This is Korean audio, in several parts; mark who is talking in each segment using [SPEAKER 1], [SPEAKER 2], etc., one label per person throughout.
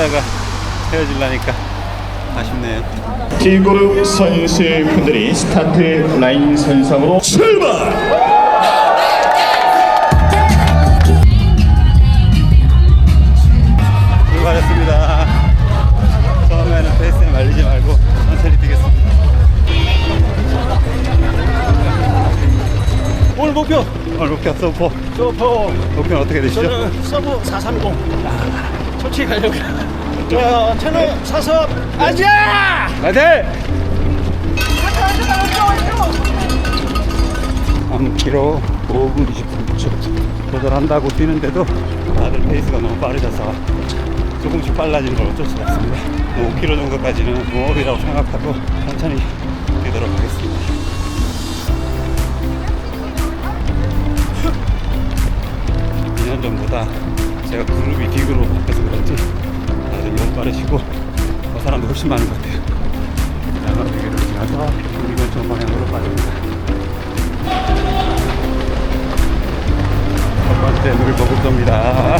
[SPEAKER 1] 뛰다가 헤어질라니까 아쉽네요.
[SPEAKER 2] D그룹 선수분들이 스타트 라인 선상으로 출발!
[SPEAKER 1] 출발했습니다. 처음에는 페이스에 말리지 말고 천천히 뛰겠습니다. 오늘 목표! 오늘 목표 서포.
[SPEAKER 3] 서퍼
[SPEAKER 1] 목표는 어떻게 되시죠?
[SPEAKER 3] 저는 서브 430 솔직히 가려고. 저 채널 사서 아자
[SPEAKER 1] 파이팅! 3km 5분 23초 도전한다고 뛰는데도 다들 페이스가 너무 빠르셔서 조금씩 빨라지는 걸 어쩔 수가 없습니다. 5km 정도까지는 웜업이라고 생각하고 천천히 뛰도록 하겠습니다. 2년 전보다 제가 그룹이 D그룹 바뀌어서 그런지 다들 너무 빠르시고 그 사람도 훨씬 많은 것 같아요 양화대교를 지나서 우리건청 방향으로 빠집니다. 첫 번째 물 먹을 겁니다.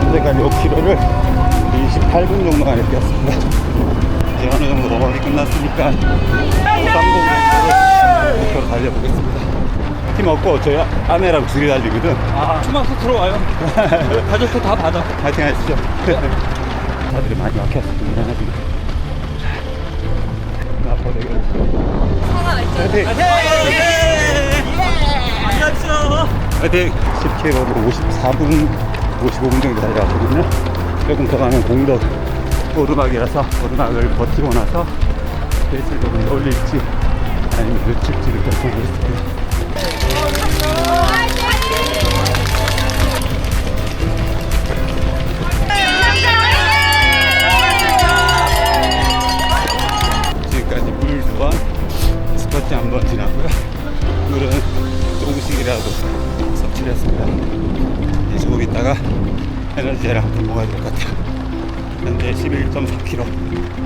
[SPEAKER 1] 현재까지 5km를 28분 정도 만에 뛰었습니다. 이제 어느 정도 넘어가기 끝났으니까 30km를 목표로 달려보겠습니다. 팀 없고 저희 아내랑 둘이 달리거든.
[SPEAKER 3] 아훅 들어와요 가족도 다 받아
[SPEAKER 1] 파이팅 하시죠. 차들이 많이 막혔습니다. 지금. 나포대교. 파이팅! 파이팅! 10km로 54분, 55분 정도 달려왔거든요. 조금 더 가면 공덕 오르막이라서 오르막을 버티고 나서 페이스를 조금 올릴지 아니면 늦출지를 결정하겠습니다. 현재 11.4km.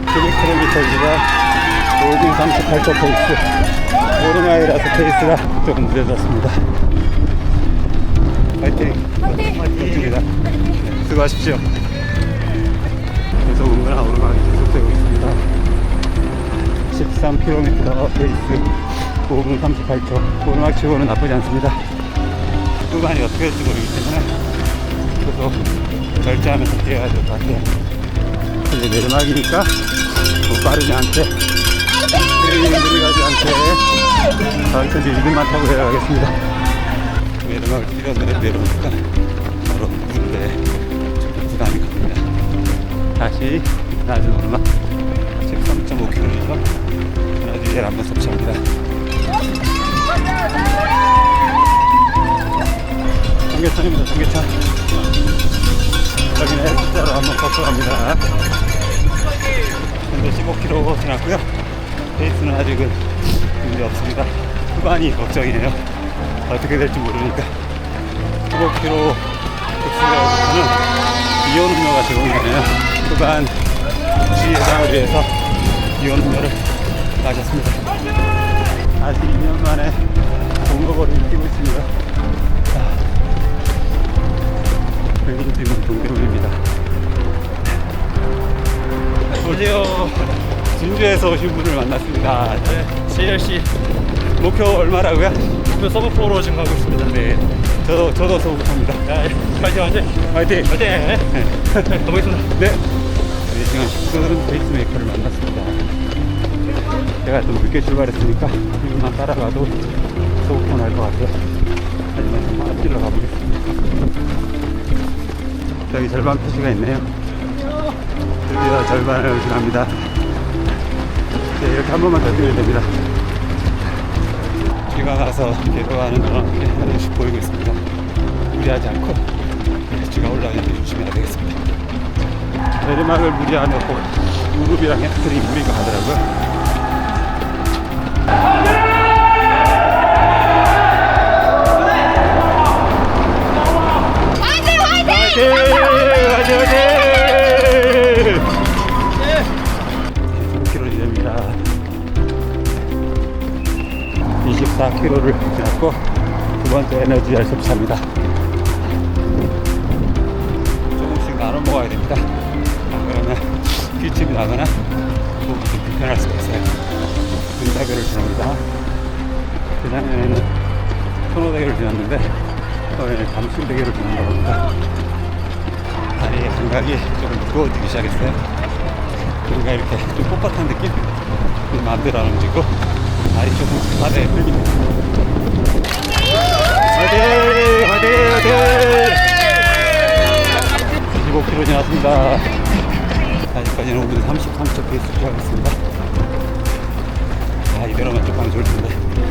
[SPEAKER 1] 11km가 5분 38초 페이스. 오르막이라서 페이스가 조금 느려졌습니다. 파이팅! 파이팅입니다. 네, 수고하십시오. 계속 은근한 오르막이 계속되고 있습니다. 13km 페이스 5분 38초 오르막 치고는 나쁘지 않습니다 후반이 어떻게 될지 모르기 때문에 계속 절제하면서 뛰어야 될 것 같아요 이제 내리막이니까 뭐 빠르지 않게. 트레이닝 들어가지 않게. 천천히 리듬만 타고 내려가겠습니다. 내리막을 뛰어내려 내려오니까. 바로 물에 좀 부담이 갑니다. 다시 낮은 오르막 13.5km에서 에너지를 한번 섭취합니다. 삼계천입니다, 삼계천. 여기는 X자로 한번 걷고 갑니다. 현재 15km 지났고요. 페이스는 아직은 문제 없습니다. 후반이 걱정이에요. 어떻게 될지 모르니까. 15km 급수로는 이온 음료가 제공이 되네요. 후반 시 예상을 위해서 이온 음료를 마셨습니다. 다시 2년 만에 동거거리를 뛰고 있습니다. 외국 팀은 동대문입니다. 어제요 진주에서 오신 분을 만났습니다.
[SPEAKER 3] 네 JRC
[SPEAKER 1] 목표 얼마라고요?
[SPEAKER 3] 목표 서브포로 지금 가고 있습니다
[SPEAKER 1] 네, 저도 저도.
[SPEAKER 3] 야, 예. 파이팅 파이팅
[SPEAKER 1] 화이팅!
[SPEAKER 3] 파이팅 네. 가보겠습니다
[SPEAKER 1] 네. 네, 지금 10분 페이스메이커를 만났습니다. 제가 좀 늦게 출발했으니까 이분만 따라가도 소극도 날것 같아요. 하지만 좀 앞길로 가보겠습니다. 저기 절반 표시가 있네요. 드디어 절반을 지납니다. 네, 이렇게 한 번만 더 뛰면 됩니다. 비가 나서 계도하는 동안 하나씩 보이고 있습니다. 무리하지 않고 비가 올라오는데 조심해야 되겠습니다. 내리막을 무리하면 꼭 무릎이랑 햄스트링 무리가 가더라고요.
[SPEAKER 4] 화이팅! 화이팅!
[SPEAKER 1] 화이팅! 24km를 지났고 두 번째 에너지 알 섭취합니다. 바로 먹어야 됩니다. 안 그러면 기침이 나거나 목이 좀 불편할 수가 있어요. 군다교를 지납니다. 그전에는 선호대교를 지났는데 오늘 감순대교를 지난다고 합니다. 다리의 감각이 조금 무거워지기 시작했어요. 뭔가 이렇게 좀 뻣뻣한 느낌? 좀 마음대로 안 움직이고 다리 조금 바다에 끌립니다. 화이팅! 화이팅! 화이팅! 25km 지났습니다. 아직까지는 5분 33초 페이스 피하고 있습니다. 아, 이대로만 쭉 가면 좋을 텐데.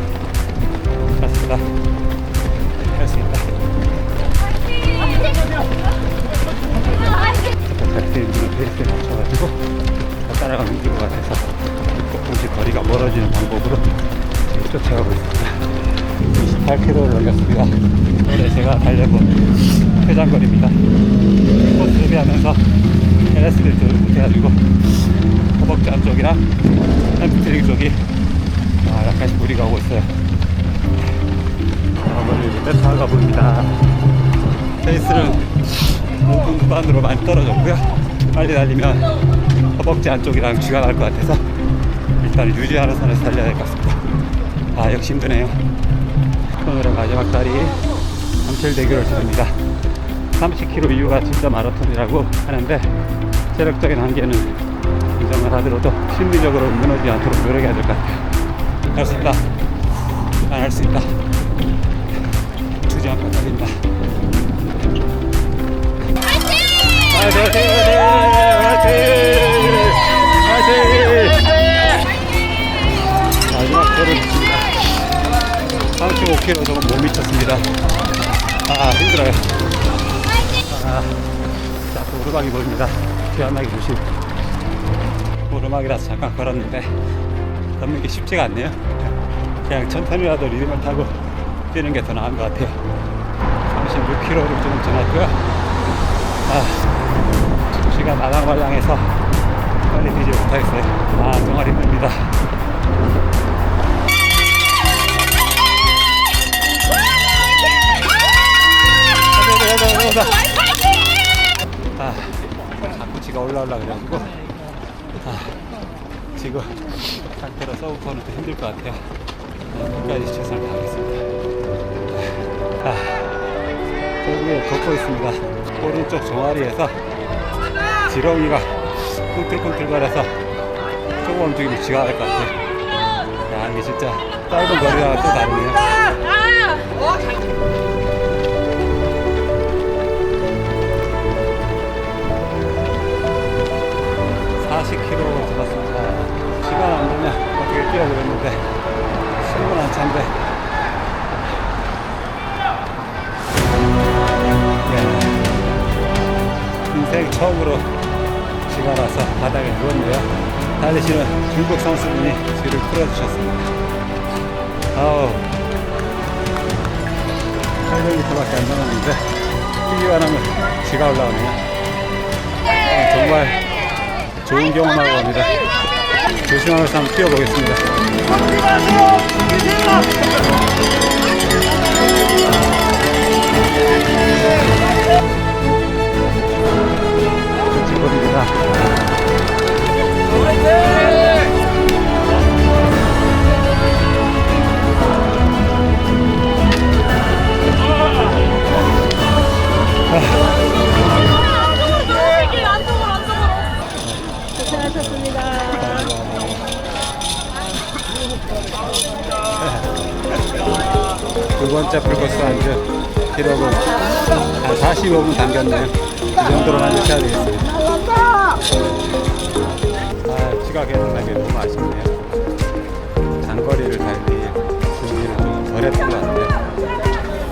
[SPEAKER 1] 제가 달려본 회장거리입니다. 코스 수비하면서 LS를 못해가지고 허벅지 안쪽이랑 햄스트링 쪽이 아, 약간씩 무리가 오고 있어요. 어머니 메타가 보입니다. 페이스는 5분 후반으로 많이 떨어졌고요. 빨리 달리면 허벅지 안쪽이랑 쥐가 날 것 같아서 일단 유지하는 선에서 달려야 될 것 같습니다. 아 역시 힘드네요. 오늘의 마지막 다리 삼철대교를 지릅니다. 30km 이후가 진짜 마라톤이라고 하는데 체력적인 한계는 인정을 하더라도 심리적으로 무너지지 않도록 노력해야 될 것 같아요. 할 수 있다. 난 할 수 있다. 주지 않고 달린다. 화이팅! 화이팅! 화이팅! 마지막 걸음 있습니다. 35km 조금 못 미쳤습니다. 아, 힘들어요. 아, 자꾸 오르막이 보입니다. 귀한나기 조심. 오르막이라서 잠깐 걸었는데, 걷는 게 쉽지가 않네요. 그냥 천천히라도 리듬을 타고 뛰는 게 더 나은 것 같아요. 36km를 조금 지났고요. 아, 시간 마당말랑해서 빨리 뛰지 못하겠어요. 아, 정말 힘듭니다. 아, 자꾸 지가 올라오려 그래가지고 아, 지금 상태로 서브퍼는 더 힘들 것 같아요. 끝까지 최선을 다하겠습니다. 아, 결국에 걷고 있습니다. 오른쪽 종아리에서 지렁이가 꿈틀꿈틀거려서 조금 움직이면 쥐가 갈것 같아요. 야, 이게 진짜 짧은 거리랑 또 다르네요. 사0 k m 잡았습니다. 시간 안 되면 어떻게 뛰어보겠는데, 10분 안 차인데. 이야, 인생 처음으로 비가 나서 바닥에 누웠네요. 달리시는 중국 선수분이 뒤를 풀어주셨습니다. 아우, 800m밖에 안 남았는데, 뛰기만 하면 지가 올라오네요. 아, 정말 좋은 경험하고 갑니다. 조심하면서 한번
[SPEAKER 4] 뛰어보겠습니다.
[SPEAKER 1] 두 번째 풀코스 안주 기록은 한 45분 담겼네요. 이 정도로만 해야 되겠습니다. 아, 지각해는 나게 너무 아쉽네요. 장거리를 달리 준비를 좀 덜 했던 것 같아요.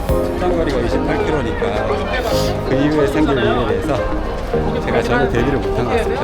[SPEAKER 1] 출장거리가 28km니까 그 이후에 생길 일에 대해서 제가 전혀 대비를 못한 것 같습니다.